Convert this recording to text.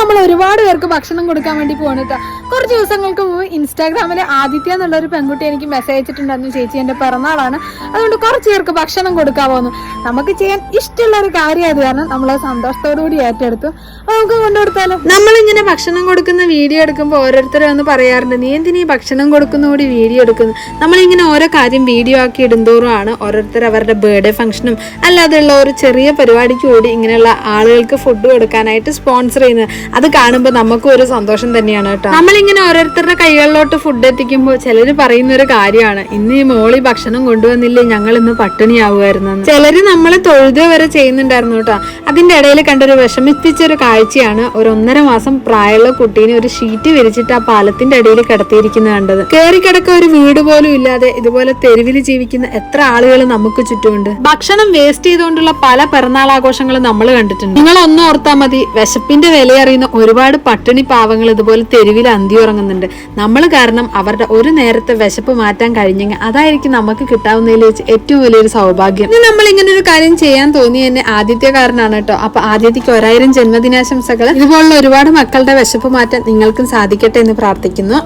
നമ്മൾ ഒരുപാട് പേർക്ക് ഭക്ഷണം കൊടുക്കാൻ വേണ്ടി പോകണം കുറച്ച് ദിവസങ്ങൾക്ക് മുമ്പ് ഇൻസ്റ്റാഗ്രാമിലെ ആദിത്യ എന്നുള്ള ഒരു പെൺകുട്ടി എനിക്ക് മെസ്സേജ് അയച്ചിട്ടുണ്ടായിരുന്നു ചേച്ചി എന്റെ പിറന്നാളാണ്. അതുകൊണ്ട് കുറച്ച് പേർക്ക് ഭക്ഷണം കൊടുക്കാൻ പോകുന്നു നമുക്ക് ചെയ്യാൻ ഇഷ്ടമുള്ള ഒരു കാര്യമായത് കാരണം നമ്മൾ സന്തോഷത്തോടുകൂടി ഏറ്റെടുത്തു. നമുക്ക് കൊണ്ടുകൊടുത്താലോ നമ്മളിങ്ങനെ ഭക്ഷണം കൊടുക്കുന്ന വീഡിയോ എടുക്കുമ്പോൾ ഓരോരുത്തരും വന്ന് പറയാറുണ്ട് നീ എന്തിനീ ഭക്ഷണം കൊടുക്കുന്ന കൂടി വീഡിയോ എടുക്കുന്നു? നമ്മളിങ്ങനെ ഓരോ കാര്യം വീഡിയോ ആക്കി ഇടുന്തോറും ആണ് ഓരോരുത്തർ അവരുടെ ബർത്ത്ഡേ ഫംഗ്ഷനും അല്ലാതെയുള്ള ഒരു ചെറിയ പരിപാടിക്ക് കൂടി ഇങ്ങനെയുള്ള ആളുകൾക്ക് ഫുഡ് കൊടുക്കാനായിട്ട് സ്പോൺസർ ചെയ്യുന്നത്. അത് കാണുമ്പോൾ നമുക്കും ഒരു സന്തോഷം തന്നെയാണ് കേട്ടോ. നമ്മളിങ്ങനെ ഓരോരുത്തരുടെ കൈകളിലോട്ട് ഫുഡ് എത്തിക്കുമ്പോൾ ചിലര് പറയുന്ന ഒരു കാര്യമാണ് ഇന്ന് ഈ മോളി ഭക്ഷണം കൊണ്ടുവന്നില്ലേ ഞങ്ങൾ ഇന്ന് പട്ടിണിയാവുമായിരുന്നു ചിലര് നമ്മളെ തൊഴുത വരെ ചെയ്യുന്നുണ്ടായിരുന്നു കേട്ടോ. അതിന്റെ ഇടയിൽ കണ്ടൊരു വിഷമിപ്പിച്ച ഒരു കാഴ്ചയാണ് ഒരു ഒന്നര മാസം പ്രായമുള്ള കുട്ടീനെ ഒരു ഷീറ്റ് വിരിച്ചിട്ട് ആ പാലത്തിന്റെ ഇടയിൽ കിടത്തിയിരിക്കുന്നത് കണ്ടത്. കയറി കിടക്ക ഒരു വീട് പോലും ഇല്ലാതെ ഇതുപോലെ തെരുവിൽ ജീവിക്കുന്ന എത്ര ആളുകൾ നമുക്ക് ചുറ്റുമുണ്ട്. ഭക്ഷണം വേസ്റ്റ് ചെയ്തുകൊണ്ടുള്ള പല പിറന്നാൾ ആഘോഷങ്ങളും നമ്മൾ കണ്ടിട്ടുണ്ട്. നിങ്ങൾ ഒന്ന് ഓർത്താൽ മതി വിശപ്പിന്റെ വില അറിയുന്ന ഒരുപാട് പട്ടിണി പാവങ്ങൾ ഇതുപോലെ തെരുവിൽ അന്തി ഉറങ്ങുന്നുണ്ട്. നമ്മൾ കാരണം അവരുടെ ഒരു നേരത്തെ വിശപ്പ് മാറ്റാൻ കഴിഞ്ഞെങ്കിൽ അതായിരിക്കും നമുക്ക് കിട്ടാവുന്നതിൽ വെച്ച് ഏറ്റവും വലിയൊരു സൗഭാഗ്യം. ഇനി നമ്മൾ ഇങ്ങനെ ഒരു കാര്യം ചെയ്യാൻ തോന്നി തന്നെ ആദിത്യകാരനാണ് കേട്ടോ. അപ്പൊ ആദിത്യക്ക് ഒരായിരം ജന്മദിനാശംസകൾ. ഇതുപോലുള്ള ഒരുപാട് മക്കളുടെ വിശപ്പ് മാറ്റാൻ നിങ്ങൾക്കും സാധിക്കട്ടെ എന്ന് പ്രാർത്ഥിക്കുന്നു.